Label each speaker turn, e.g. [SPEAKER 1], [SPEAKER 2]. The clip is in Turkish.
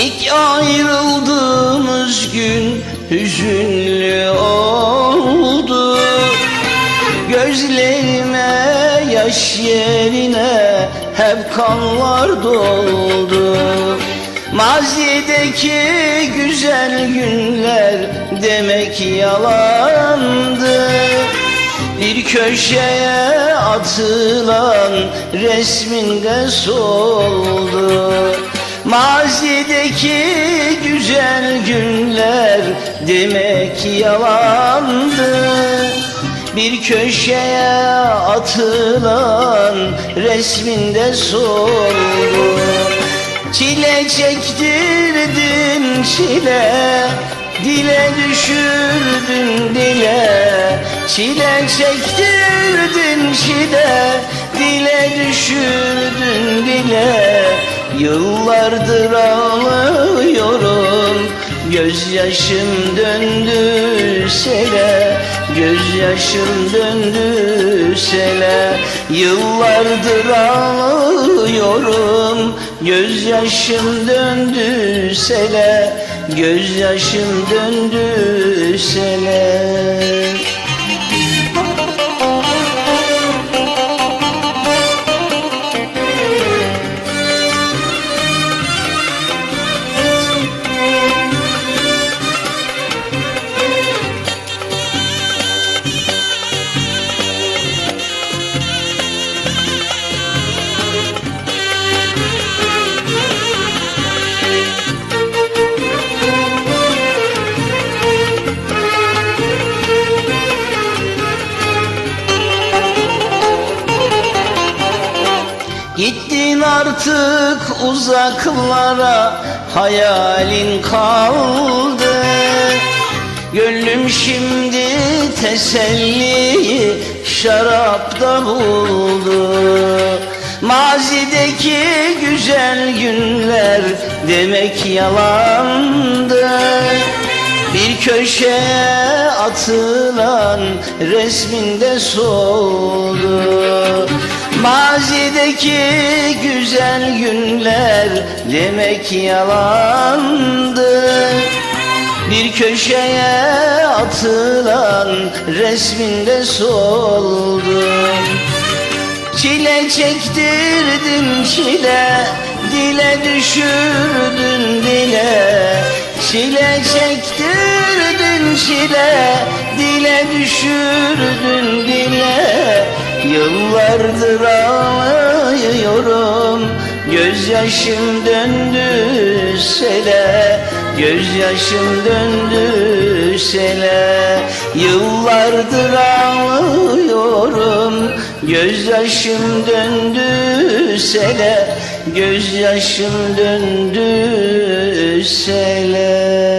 [SPEAKER 1] İlk ayrıldığımız gün hüzünlü oldu. Gözlerime yaş yerine hep kanlar doldu. Mazideki güzel günler demek yalandı. Bir köşeye atılan resminde soldu. Mazideki güzel günler demek yalandı. Bir köşeye atılan resminde soldu Çile çektirdin çile Dile düşürdün dile. Çile çektirdin çile Dile düşürdün dile Yıllardır ağlıyorum. Gözyaşım döndü sele Gözyaşım döndü sele. Yıllardır ağlıyorum. Gözyaşım döndü sele Gözyaşım döndü sele Gittin artık uzaklara hayalin kaldı. Gönlüm şimdi teselliyi şarapta buldu. Mazideki güzel günler demek yalandı. Bir köşeye atılan resminde soldu Mazideki güzel günler demek yalandı. Bir köşeye atılan resminde soldu. Çile çektirdin çile Dile düşürdün dile. Çile çektirdin çile Dile düşürdün dile Yıllardır ağlıyorum. Gözyaşım döndü sele. Gözyaşım döndü sele. Yıllardır ağlıyorum. Gözyaşım döndü sele. Gözyaşım döndü sele